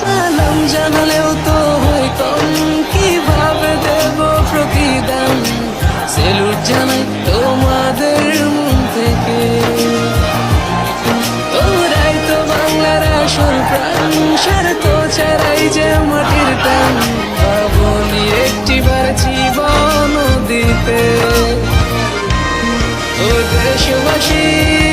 সালাম জানালেও তো হয় কম। কীভাবে দেব প্রতিদান? সেলুট জানাই তোমাদের মন থেকে। তোরাই তো বাংলার আসল প্রাণ। স্বার্থ ছাড়াই যে মাটির টান। ভাবনি একটিবার জীবন দিতে ও দেশবাসী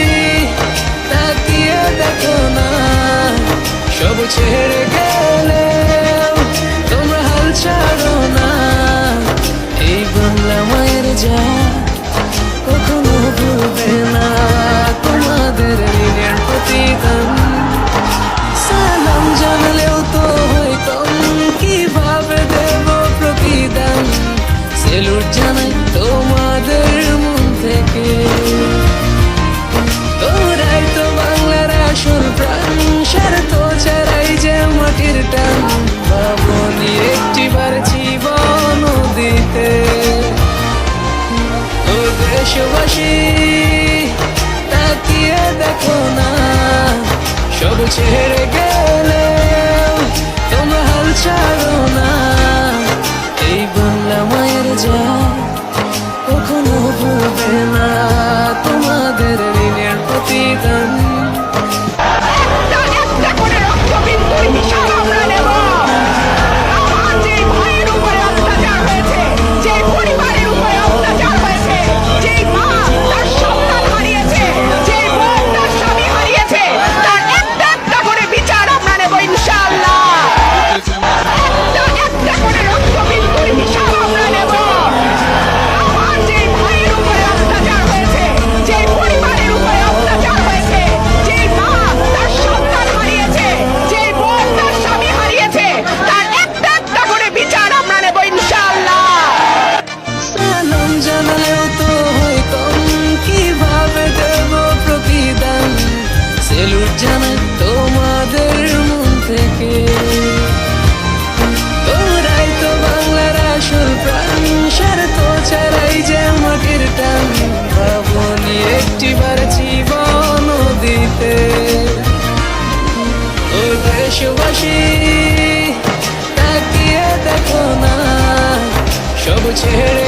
সেলুট জানাই তোমাদের মন থেকে। তোরাই তো বাংলার আসল প্রাণ স্বার্থ ছাড়াই যে মাটির টান। ভাবনি একটিবার জীবন দিতে। ও দেশবাসী, তাকিয়ে দেখো না, সব ছেড়ে জানাই তোমাদের মন থেকে। তোরাই তো বাংলার আসল প্রাণ স্বার্থ ছাড়াই যে মাটির টান। ভাবনি একটিবার জীবন দিতে। ও দেশবাসী, তাকিয়ে দেখো না, সব ছেড়ে